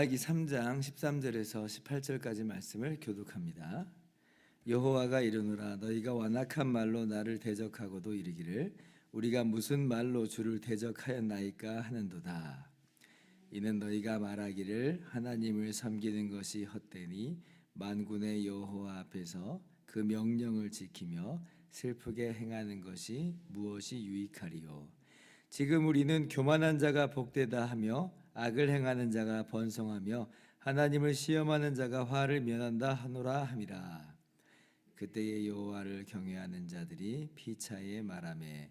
말라기 3장 13절에서 18절까지 말씀을 교독합니다. 여호와가 이르노라 너희가 완악한 말로 나를 대적하고도 이르기를 우리가 무슨 말로 주를 대적하였나이까 하는도다. 이는 너희가 말하기를 하나님을 섬기는 것이 헛되니 만군의 여호와 앞에서 그 명령을 지키며 슬프게 행하는 것이 무엇이 유익하리요 지금 우리는 교만한 자가 복되다 하며 악을 행하는 자가 번성하며 하나님을 시험하는 자가 화를 면한다 하노라 함이라. 그때의 여호와를 경외하는 자들이 피차에 말하매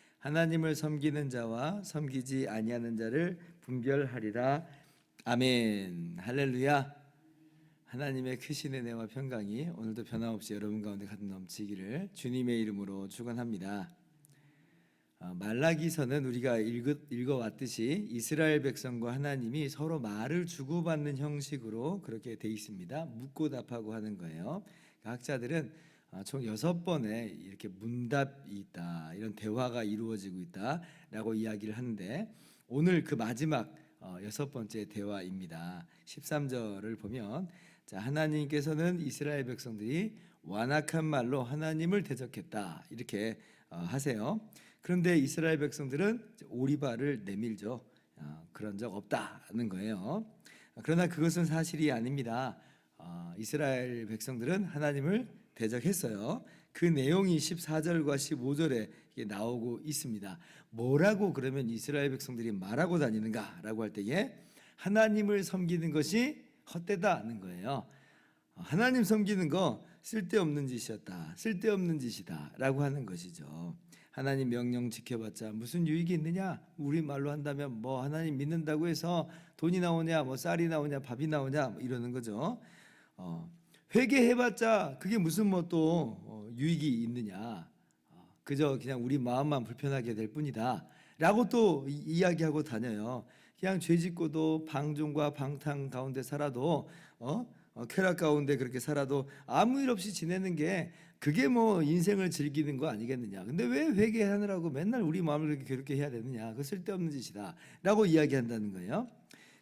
하나님을 섬기는 자와 섬기지 아니하는 자를 분별하리라 아멘 할렐루야 하나님의 크신 은혜와 평강이 오늘도 변함없이 여러분 가운데 가득 넘치기를 주님의 이름으로 축원합니다. 어, 말라기서는 우리가 읽어, 읽어 왔듯이 이스라엘 백성과 하나님이 서로 말을 주고받는 형식으로 그렇게 돼 있습니다. 묻고 답하고 하는 거예요. 학자들은 어, 총 여섯 번의 이렇게 문답이 있다, 이런 대화가 이루어지고 있다라고 이야기를 하는데 오늘 그 마지막 어, 여섯 번째 대화입니다. 13절을 보면 자 하나님께서는 이스라엘 백성들이 완악한 말로 하나님을 대적했다 이렇게 어, 하세요. 그런데 이스라엘 백성들은 오리발을 내밀죠. 어, 그런 적 없다는 거예요. 그러나 그것은 사실이 아닙니다. 어, 이스라엘 백성들은 하나님을 대적했어요. 그 내용이 14절과 15절에 이게 나오고 있습니다. 뭐라고 그러면 이스라엘 백성들이 말하고 다니는가라고 할 때에 하나님을 섬기는 것이 헛되다는 거예요. 하나님 섬기는 거 쓸데없는 짓이었다. 쓸데없는 짓이다라고 하는 것이죠. 하나님 명령 지켜봤자 무슨 유익이 있느냐? 우리 말로 한다면 뭐 하나님 믿는다고 해서 돈이 나오냐, 뭐 쌀이 나오냐, 밥이 나오냐 뭐 이러는 거죠. 어, 회개해봤자 그게 무슨 뭐또 어, 유익이 있느냐? 어, 그저 그냥 우리 마음만 불편하게 될 뿐이다 라고 또 이, 이야기하고 다녀요. 그냥 죄 짓고도 방종과 방탕 가운데 살아도 어? 어, 쾌락 가운데 그렇게 살아도 아무 일 없이 지내는 게 그게 뭐 인생을 즐기는 거 아니겠느냐. 근데 왜 회개하느라고 맨날 우리 마음을 그렇게 괴롭게 해야 되느냐. 그 쓸데없는 짓이다 라고 이야기한다는 거예요.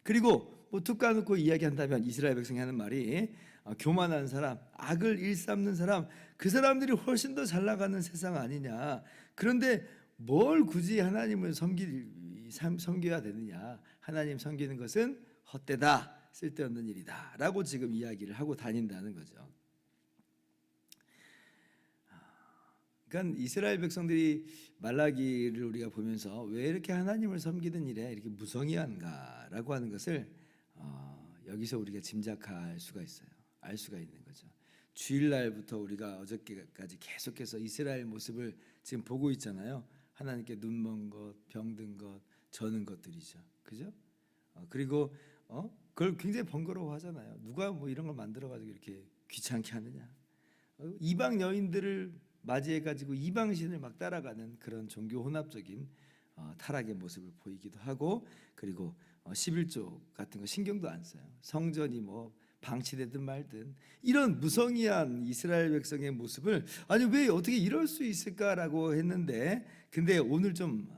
그리고 뭐 툭 까놓고 이야기한다면 이스라엘 백성이 하는 말이 어, 교만한 사람, 악을 일삼는 사람, 그 사람들이 훨씬 더 잘 나가는 세상 아니냐. 그런데 뭘 굳이 하나님을 섬기 섬겨야 되느냐? 하나님 섬기는 것은 헛되다, 쓸데없는 일이다 라고 지금 이야기를 하고 다닌다는 거죠. 그러니까 이스라엘 백성들이 말라기를 우리가 보면서 왜 이렇게 하나님을 섬기는 일에 이렇게 무성의한가라고 하는 것을 어, 여기서 우리가 짐작할 수가 있어요. 알 수가 있는 거죠. 주일날부터 우리가 어저께까지 계속해서 이스라엘 모습을 지금 보고 있잖아요. 하나님께 눈먼 것, 병든 것, 저는 것들이죠. 그죠? 어, 그리고 어? 그걸 굉장히 번거로워하잖아요. 누가 뭐 이런 걸 만들어 가지고 이렇게 귀찮게 하느냐? 어? 이방 여인들을 맞이해 가지고 이방 신을 막 따라가는 그런 종교 혼합적인 어, 타락의 모습을 보이기도 하고 그리고 어, 11조 같은 거 신경도 안 써요. 성전이 뭐 방치되든 말든 이런 무성의한 이스라엘 백성의 모습을 아니 왜 어떻게 이럴 수 있을까라고 했는데 근데 오늘 좀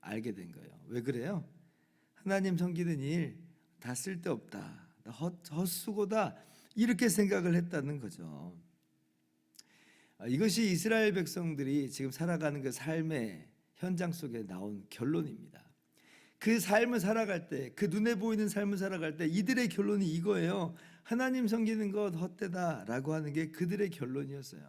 알게 된 거예요. 왜 그래요? 하나님 섬기는 일 다 쓸데없다. 헛, 헛수고다. 이렇게 생각을 했다는 거죠. 아, 이것이 이스라엘 백성들이 지금 살아가는 그 삶의 현장 속에 나온 결론입니다. 그 삶을 살아갈 때, 그 눈에 보이는 삶을 살아갈 때 이들의 결론이 이거예요. 하나님 섬기는 것 헛되다라고 하는 게 그들의 결론이었어요.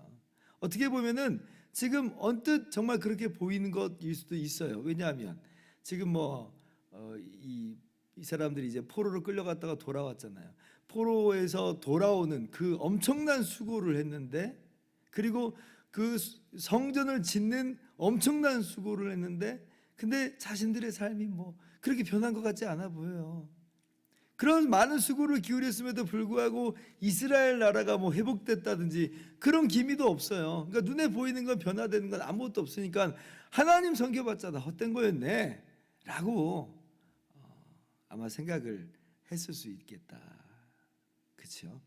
어떻게 보면은 지금 언뜻 정말 그렇게 보이는 것일 수도 있어요. 왜냐하면 지금 뭐 어, 이, 이 사람들이 이제 포로로 끌려갔다가 돌아왔잖아요. 포로에서 돌아오는 그 엄청난 수고를 했는데 그리고 그 수- 성전을 짓는 엄청난 수고를 했는데 근데 자신들의 삶이 뭐 그렇게 변한 것 같지 않아 보여요. 그런 많은 수고를 기울였음에도 불구하고 이스라엘 나라가 뭐 회복됐다든지 그런 기미도 없어요. 그러니까 눈에 보이는 건 변화되는 건 아무것도 없으니까 하나님 섬겨봤자 다 헛된 거였네 라고 어, 아마 생각을 했을 수 있겠다. 그렇죠?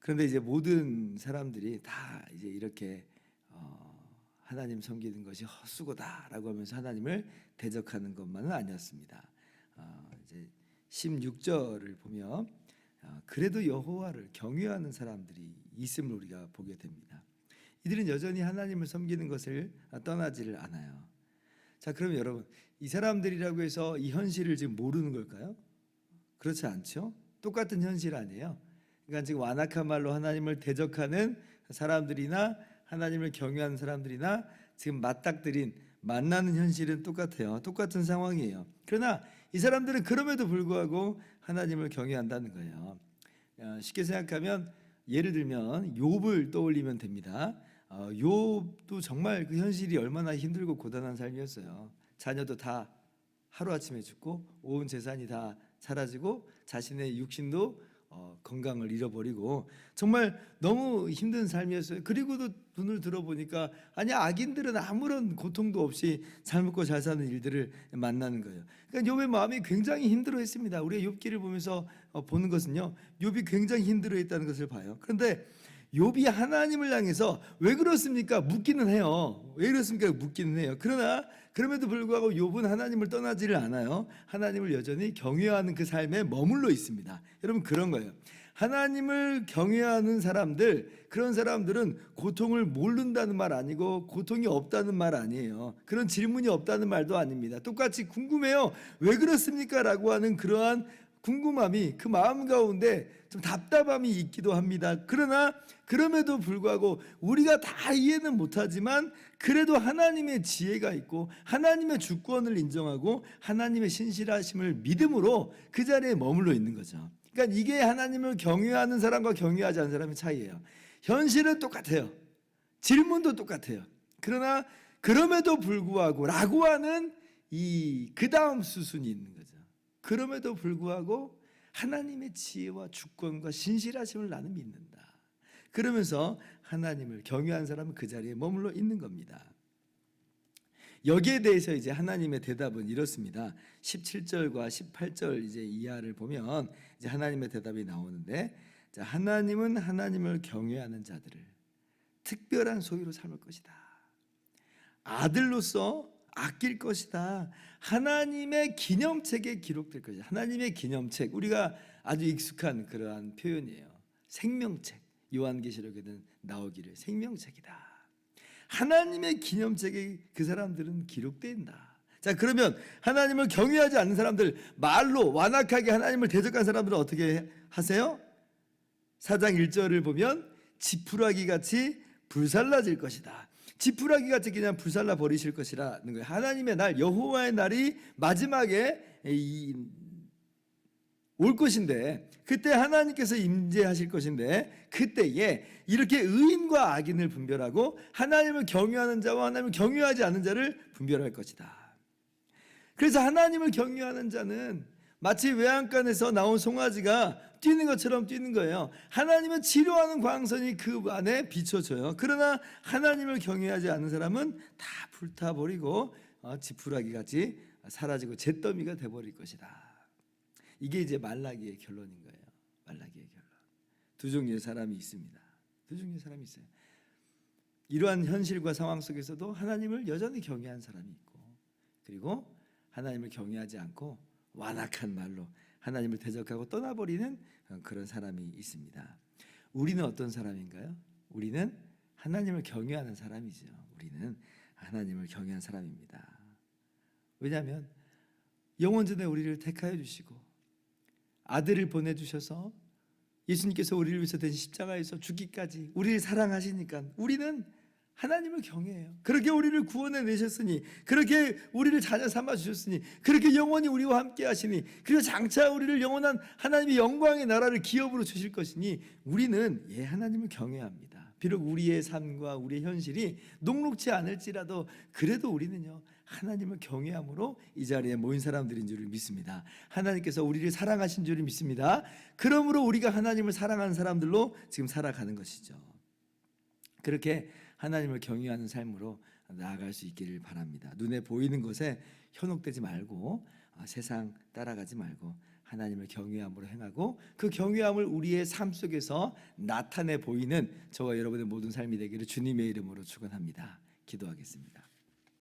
그런데 이제 모든 사람들이 다 이제 이렇게 어, 하나님 섬기는 것이 헛수고다라고 하면서 하나님을 대적하는 것만은 아니었습니다. 어, 이제 16절을 보면 어, 그래도 여호와를 경외하는 사람들이 있음을 우리가 보게 됩니다. 이들은 여전히 하나님을 섬기는 것을 떠나지를 않아요. 자, 그러면 여러분 이 사람들이라고 해서 이 현실을 지금 모르는 걸까요? 그렇지 않죠? 똑같은 현실 아니에요. 그러니까 지금 완악한 말로 하나님을 대적하는 사람들이나 하나님을 경외하는 사람들이나 지금 맞닥뜨린 만나는 현실은 똑같아요. 똑같은 상황이에요. 그러나 이 사람들은 그럼에도 불구하고 하나님을 경외한다는 거예요. 어, 쉽게 생각하면 예를 들면 욥을 떠올리면 됩니다. 어, 욥도 정말 그 현실이 얼마나 힘들고 고단한 삶이었어요. 자녀도 다 하루아침에 죽고 온 재산이 다 사라지고 자신의 육신도 어, 건강을 잃어버리고 정말 너무 힘든 삶이었어요. 그리고도 눈을 들어보니까 아니 악인들은 아무런 고통도 없이 잘 먹고 잘 사는 일들을 만나는 거예요. 그러니까 욥의 마음이 굉장히 힘들어했습니다. 우리가 욥기를 보면서 어, 보는 것은요, 욥이 굉장히 힘들어했다는 것을 봐요. 그런데 욥이 하나님을 향해서 왜 그렇습니까? 묻기는 해요. 왜 그렇습니까? 묻기는 해요. 그러나 그럼에도 불구하고 욥은 하나님을 떠나지를 않아요. 하나님을 여전히 경외하는 그 삶에 머물러 있습니다. 여러분 그런 거예요. 하나님을 경외하는 사람들 그런 사람들은 고통을 모른다는 말 아니고 고통이 없다는 말 아니에요. 그런 질문이 없다는 말도 아닙니다. 똑같이 궁금해요. 왜 그렇습니까?라고 하는 그러한 궁금함이 그 마음 가운데 좀 답답함이 있기도 합니다. 그러나 그럼에도 불구하고 우리가 다 이해는 못하지만 그래도 하나님의 지혜가 있고 하나님의 주권을 인정하고 하나님의 신실하심을 믿음으로 그 자리에 머물러 있는 거죠. 그러니까 이게 하나님을 경외하는 사람과 경외하지 않는 사람의 차이예요. 현실은 똑같아요. 질문도 똑같아요. 그러나 그럼에도 불구하고 라고 하는 이 그 다음 수순이 있는 거죠. 그럼에도 불구하고 하나님의 지혜와 주권과 신실하심을 나는 믿는다. 그러면서 하나님을 경외한 사람은 그 자리에 머물러 있는 겁니다. 여기에 대해서 이제 하나님의 대답은 이렇습니다. 17절과 18절 이제 이하를 보면 이제 하나님의 대답이 나오는데 자, 하나님은 하나님을 경외하는 자들을 특별한 소유로 삼을 것이다. 아들로서 아낄 것이다. 하나님의 기념책에 기록될 것이다. 하나님의 기념책. 우리가 아주 익숙한 그러한 표현이에요. 생명책. 요한계시록에는 나오기를 생명책이다. 하나님의 기념책에 그 사람들은 기록된다. 자, 그러면 하나님을 경외하지 않는 사람들 말로 완악하게 하나님을 대적한 사람들은 어떻게 하세요? 사장 1절을 보면 지푸라기 같이 불살라질 것이다. 지푸라기 같이 그냥 불살라 버리실 것이라는 거예요. 하나님의 날 여호와의 날이 마지막에 이, 올 것인데 그때 하나님께서 임재하실 것인데 그때에 이렇게 의인과 악인을 분별하고 하나님을 경외하는 자와 하나님을 경외하지 않는 자를 분별할 것이다. 그래서 하나님을 경외하는 자는 마치 외양간에서 나온 송아지가 뛰는 것처럼 뛰는 거예요. 하나님은 치료하는 광선이 그 안에 비춰져요. 그러나 하나님을 경외하지 않는 사람은 다 불타버리고 어, 지푸라기 같이 사라지고 잿더미가 돼버릴 것이다. 이게 이제 말라기의 결론인 거예요. 말라기의 결론. 두 종류의 사람이 있습니다. 두 종류의 사람이 있어요. 이러한 현실과 상황 속에서도 하나님을 여전히 경외한 사람이 있고 그리고 하나님을 경외하지 않고 완악한 말로 하나님을 대적하고 떠나버리는 그런 사람이 있습니다. 우리는 어떤 사람인가요? 우리는 하나님을 경외하는 사람이죠. 우리는 하나님을 경외한 사람입니다. 왜냐하면 영원 전에 우리를 택하여 주시고 아들을 보내주셔서 예수님께서 우리를 위해서 된 십자가에서 죽기까지 우리를 사랑하시니까 우리는 하나님을 경외해요. 그렇게 우리를 구원해 내셨으니, 그렇게 우리를 자녀 삼아 주셨으니, 그렇게 영원히 우리와 함께 하시니, 그리고 장차 우리를 영원한 하나님의 영광의 나라를 기업으로 주실 것이니, 우리는 예 하나님을 경외합니다. 비록 우리의 삶과 우리의 현실이 녹록지 않을지라도 그래도 우리는요 하나님을 경외함으로 이 자리에 모인 사람들인 줄을 믿습니다. 하나님께서 우리를 사랑하신 줄을 믿습니다. 그러므로 우리가 하나님을 사랑하는 사람들로 지금 살아가는 것이죠. 그렇게 하나님을 경외하는 삶으로 나아갈 수 있기를 바랍니다. 눈에 보이는 것에 현혹되지 말고 아, 세상 따라가지 말고 하나님을 경외함으로 행하고 그 경외함을 우리의 삶 속에서 나타내 보이는 저와 여러분의 모든 삶이 되기를 주님의 이름으로 축원합니다. 기도하겠습니다.